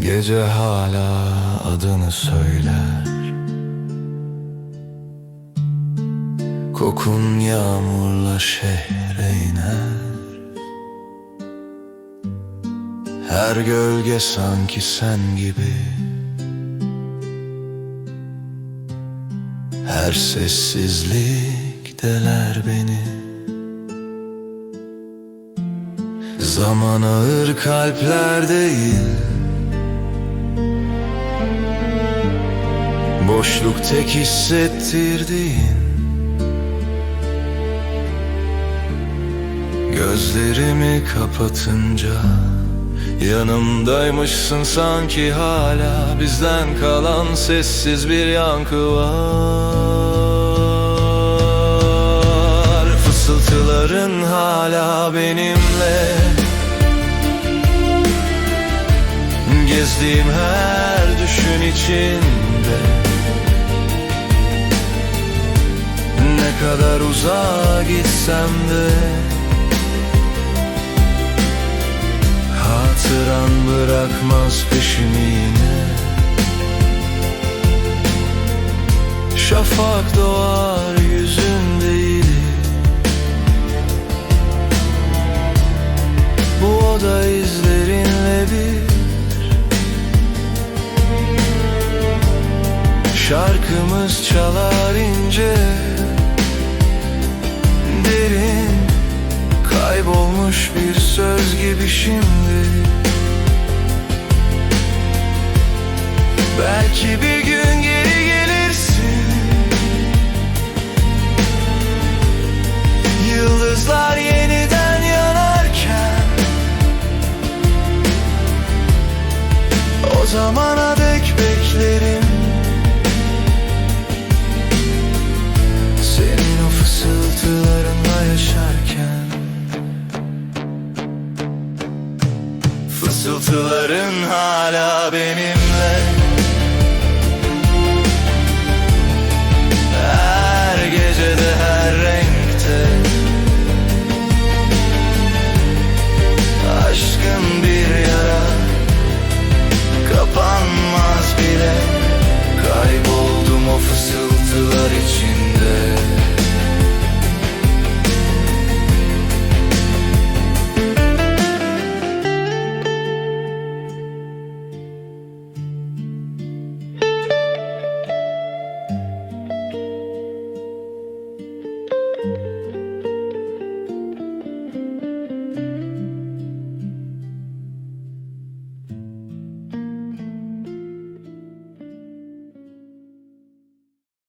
Gece hala adını söyler. Kokun yağmurla şehre iner. Her gölge sanki sen gibi. Her sessizlik deler beni. Zaman ağır kalpler değil. Boşluk tek hissettirdiğin. Gözlerimi kapatınca Yanımdaymışsın sanki hala. Bizden kalan sessiz bir yankı var. Fısıltıların hala benimle Gezdiğim her düşün içinde. Ne kadar uzağa gitsem de. Hatıran bırakmaz peşimi yine. Şafak doğar yüzündeydi. Bu oda izlerinle bir Şarkımız çalar ince Derin Kaybolmuş bir söz gibi şimdi. Belki bir gün geri gelirsin. Yıldızlar yeniden yanarken O zamana dek beklerim. Fısıltıların hala benimle.